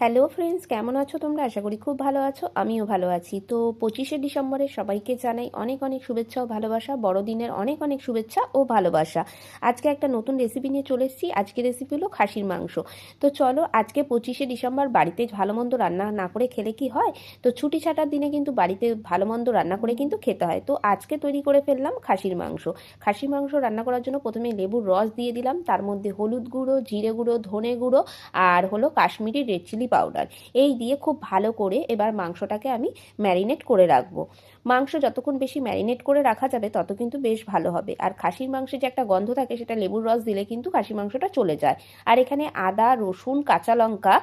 Hello friends কেমন আছো তোমরা? আশা করি খুব ভালো আছো, আমিও ভালো আছি। তো পঁচিশে ডিসেম্বরে সবাইকে জানাই অনেক অনেক শুভেচ্ছা ও ভালোবাসা, বড়দিনের অনেক অনেক শুভেচ্ছা ও ভালোবাসা। আজকে একটা নতুন রেসিপি নিয়ে চলে এসেছি আজকে রেসিপি হলো খাসির মাংস। তো চলো, আজকে পঁচিশে ডিসেম্বর, বাড়িতে ভালো মন্দ রান্না না করে খেলে কি হয়? তো ছুটি ছাটার দিনে কিন্তু বাড়িতে ভালো মন্দ রান্না করে কিন্তু খেতে হয়। তো আজকে তৈরি করে ফেললাম খাসির মাংস। খাসির মাংস রান্না করার জন্য প্রথমে লেবুর রস দিয়ে দিলাম, তার মধ্যে হলুদ গুঁড়ো, জিরে গুঁড়ো, ধনে গুঁড়ো, আর হলো কাশ্মীরি রেড চিলি পাউডার এই দিয়ে খুব ভালো করে এবার মাংসটাকে আমি ম্যারিনেট করে রাখব। মাংস যতক্ষণ বেশি ম্যারিনেট করে রাখা যাবে, তত কিন্তু বেশ ভালো হবে। আর খাসির মাংসে যে একটা গন্ধ থাকে, সেটা লেবুর রস দিলে কিন্তু খাসির মাংসটা চলে যায়। আর এখানে আদা, রসুন, কাঁচা লঙ্কা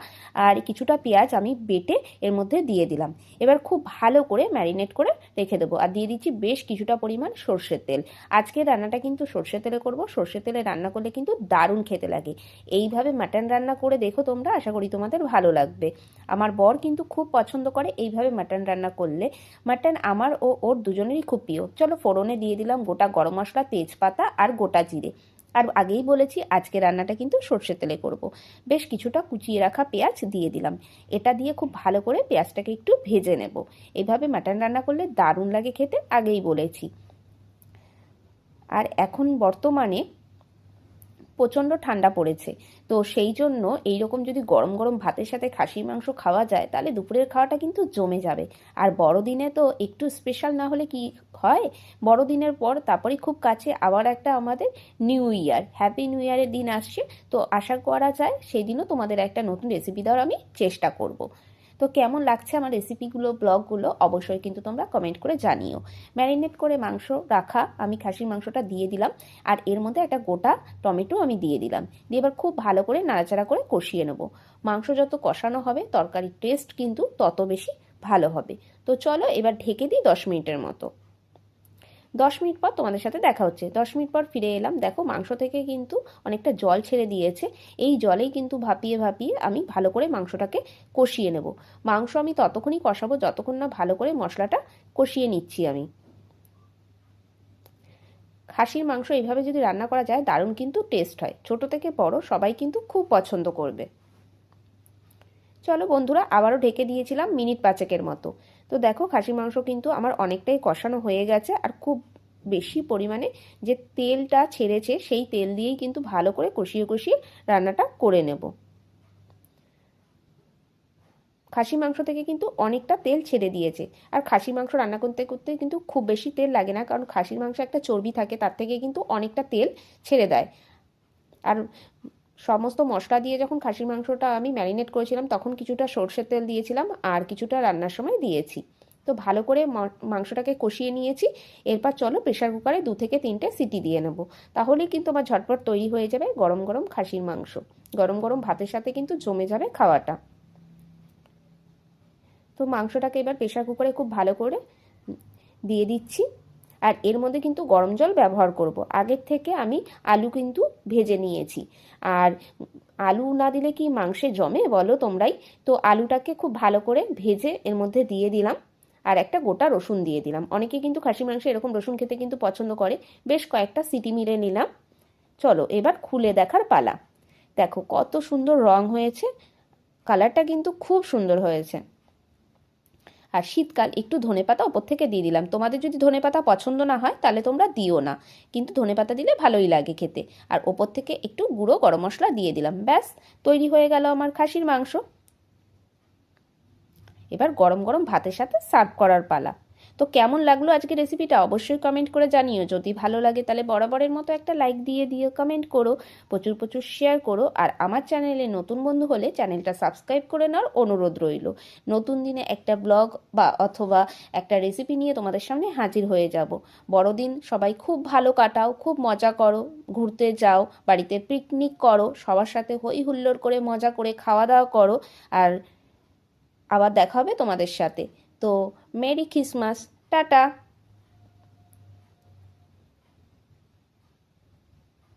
আর কিছুটা পেঁয়াজ আমি বেটে এর মধ্যে দিয়ে দিলাম। এবার খুব ভালো করে ম্যারিনেট করে রেখে দেবো। আর দিয়ে দিচ্ছি বেশ কিছুটা পরিমাণ সর্ষের তেল। আজকে রান্নাটা কিন্তু সর্ষের তেলে করব। সর্ষের তেলে রান্না করলে কিন্তু দারুণ খেতে লাগে। এইভাবে মাটন রান্না করে দেখো তোমরা। আশা করি তোমাদের ভালো লাগবে। আমার বর কিন্তু খুব পছন্দ করে এইভাবে মাটন রান্না করলে। মাটন আমার ও ওর দুজনেরই খুব প্রিয়। চলো ফোড়নে দিয়ে দিলাম গোটা গরম মশলা, তেজপাতা আর গোটা জিরে। আর আগেই বলেছি, আজকে রান্নাটা কিন্তু সর্ষের তেলে করব। বেশ কিছুটা কুচিয়ে রাখা পেঁয়াজ দিয়ে দিলাম। এটা দিয়ে খুব ভালো করে পেঁয়াজটাকে একটু ভেজে নেব। এইভাবে মাটন রান্না করলে দারুণ লাগে খেতে, আগেই বলেছি। আর এখন বর্তমানে প্রচণ্ড ঠান্ডা পড়েছে। তো সেই জন্য এই রকম যদি গরম গরম ভাতের সাথে খাসির মাংস খাওয়া যায়, তাহলে দুপুরের খাওয়াটা কিন্তু জমে যাবে। আর বড়দিনে তো একটু স্পেশাল না হলে কি হয়? বড়দিনের পর তারপরেই খুব কাছে আবার একটা আমাদের নিউ ইয়ার হ্যাপি নিউ ইয়ারের দিন আসছে। তো আশা করা যায় সেই দিনও তোমাদের একটা নতুন রেসিপি দেওয়ার আমি চেষ্টা করব। তো কেমন লাগছে আমার রেসিপিগুলো ব্লগগুলো অবশ্যই কিন্তু তোমরা কমেন্ট করে জানিও। ম্যারিনেট করে মাংস রাখা, আমি খাসির মাংসটা দিয়ে দিলাম আর এর মধ্যে একটা গোটা টমেটো আমি দিয়ে দিলাম। দিয়ে এবার খুব ভালো করে নাড়াচাড়া করে কষিয়ে নেব। মাংস যত কষানো হবে, তরকারির টেস্ট কিন্তু তত বেশি ভালো হবে। তো চলো এবার ঢেকে দিই দশ মিনিটের মতো। দশ মিনিট পর তোমাদের সাথে দেখা হচ্ছে। দশ মিনিট পর ফিরে এলাম। দেখো, মাংস থেকে কিন্তু অনেকটা জল ছেড়ে দিয়েছে। এই জলেই কিন্তু ভাপিয়ে ভাপিয়ে আমি ভালো করে মাংসটাকে কষিয়ে নেব। মাংস আমি ততক্ষণই কষাবো, যতক্ষণ না ভালো করে মশলাটা কষিয়ে নিচ্ছি আমি। খাসির মাংস এইভাবে যদি রান্না করা যায়, দারুণ কিন্তু টেস্ট হয়। ছোট থেকে বড় সবাই কিন্তু খুব পছন্দ করবে। চলো বন্ধুরা, আবারও ঢেকে দিয়েছিলাম মিনিট পাঁচেকের মতো। তো দেখো খাসি মাংস কিন্তু আমার অনেকটাই কষানো হয়ে গেছে আর খুব বেশি পরিমাণে যে তেলটা ছেড়েছে সেই তেল দিয়েই কিন্তু ভালো করে কষিয়ে কষিয়ে রান্নাটা করে নেব। খাসি মাংস থেকে কিন্তু অনেকটা তেল ছেড়ে দিয়েছে। আর খাসি মাংস রান্না করতে করতে কিন্তু খুব বেশি তেল লাগে না, কারণ খাসির মাংস একটা চর্বি থাকে, তার থেকে কিন্তু অনেকটা তেল ছেড়ে দেয়। আর সমস্ত মশলা দিয়ে যখন খাসির মাংসটা আমি ম্যারিনেট করেছিলাম, তখন কিছুটা সর্ষের তেল দিয়েছিলাম আর কিছুটা রান্নার সময় দিয়েছি। তো ভালো করে মাংসটাকে কষিয়ে নিয়েছি। এরপর চলো প্রেশার কুকারে দু থেকে তিনটে সিটি দিয়ে নেব। তাহলেই কিন্তু আমার ঝটপট তৈরি হয়ে যাবে গরম গরম খাসির মাংস। গরম গরম ভাতের সাথে কিন্তু জমে যাবে খাওয়াটা। তো মাংসটাকে এবার প্রেশার কুকারে খুব ভালো করে দিয়ে দিচ্ছি। আর এর মধ্যে কিন্তু গরম জল ব্যবহার করব। আগের থেকে আমি আলু কিন্তু ভেজে নিয়েছি। আর আলু না দিলে কি মাংসে জমে বলো তোমরাই? তো আলুটাকে খুব ভালো করে ভেজে এর মধ্যে দিয়ে দিলাম। আর একটা গোটা রসুন দিয়ে দিলাম। অনেকে কিন্তু খাসি মাংসে এরকম রসুন খেতে কিন্তু পছন্দ করে। বেশ কয়েকটা সিটি মিলে নিলাম। চলো, এবার খুলে দেখার পালা। দেখো, কত সুন্দর রং হয়েছে। কালারটা কিন্তু খুব সুন্দর হয়েছে। আর শীতকাল একটু ধনে পাতা ওপর থেকে দিয়ে দিলাম। তোমাদের যদি ধনে পাতা পছন্দ না হয়, তাহলে তোমরা দিও না। কিন্তু ধনে পাতা দিলে ভালোই লাগে খেতে। আর ওপর থেকে একটু গুঁড়ো গরম মশলা দিয়ে দিলাম। ব্যাস, তৈরি হয়ে গেল আমার খাসির মাংস। এবার গরম গরম ভাতের সাথে সার্ভ করার পালা। তো কেমন লাগল আজকে রেসিপিটা অবশ্যই কমেন্ট করে জানিও। যদি ভালো লাগে তাহলে বরাবরের মতো একটা লাইক দিয়ে দিও কমেন্ট করো, প্রচুর প্রচুর শেয়ার করো। আর আমার চ্যানেলে নতুন বন্ধু হলে চ্যানেলটা সাবস্ক্রাইব করে নেওয়ার অনুরোধ রইল। নতুন দিনে একটা ব্লগ বা অথবা একটা রেসিপি নিয়ে তোমাদের সামনে হাজির হয়ে যাব। বড়দিন সবাই খুব ভালো কাটাও, খুব মজা করো। ঘুরতে যাও, বাড়িতে পিকনিক করো, সবার সাথে হই হুল্লোড় করে মজা করে খাওয়া দাওয়া করো। আর আবার দেখা হবে তোমাদের সাথে। তো মেরি খ্রিসমাস টাটা।